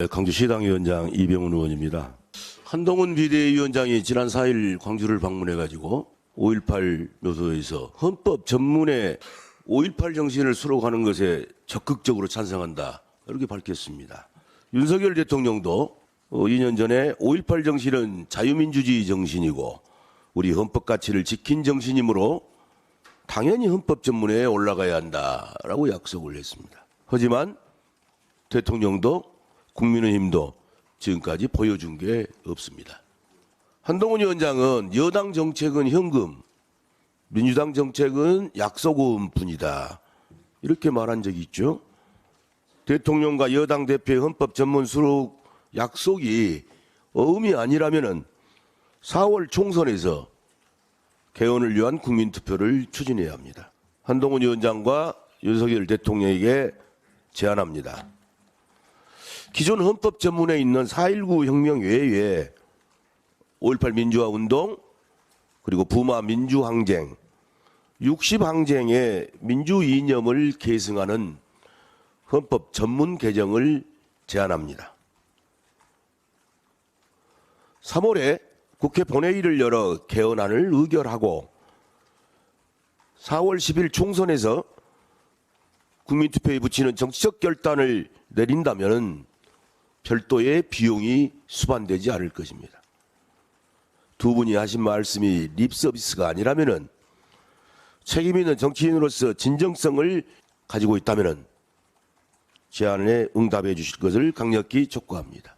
네, 광주시당위원장 이병훈 의원입니다. 한동훈 비대위원장이 지난 4일 광주를 방문해가지고 5.18 묘소에서 헌법 전문에 5.18 정신을 수록하는 것에 적극적으로 찬성한다. 이렇게 밝혔습니다. 윤석열 대통령도 어, 2년 전에 5.18 정신은 자유민주주의 정신이고 우리 헌법 가치를 지킨 정신이므로 당연히 헌법 전문에 올라가야 한다라고 약속을 했습니다. 하지만 대통령도 국민의힘도 지금까지 보여준 게 없습니다. 한동훈 위원장은 여당 정책은 현금, 민주당 정책은 약속은 뿐이다. 이렇게 말한 적이 있죠. 대통령과 여당 대표의 헌법 전문 수록 약속이 어음이 아니라면은 4월 총선에서 개헌을 위한 국민 투표를 추진해야 합니다. 한동훈 위원장과 윤석열 대통령에게 제안합니다. 기존 헌법 전문에 있는 4.19 혁명 외에 5.18 민주화 운동 그리고 부마 민주항쟁, 60항쟁의 민주 이념을 계승하는 헌법 전문 개정을 제안합니다. 3월에 국회 본회의를 열어 개헌안을 의결하고 4월 10일 총선에서 국민투표에 붙이는 정치적 결단을 내린다면 별도의 비용이 수반되지 않을 것입니다. 두 분이 하신 말씀이 립서비스가 아니라면은 책임 있는 정치인으로서 진정성을 가지고 있다면은 제안에 응답해 주실 것을 강력히 촉구합니다.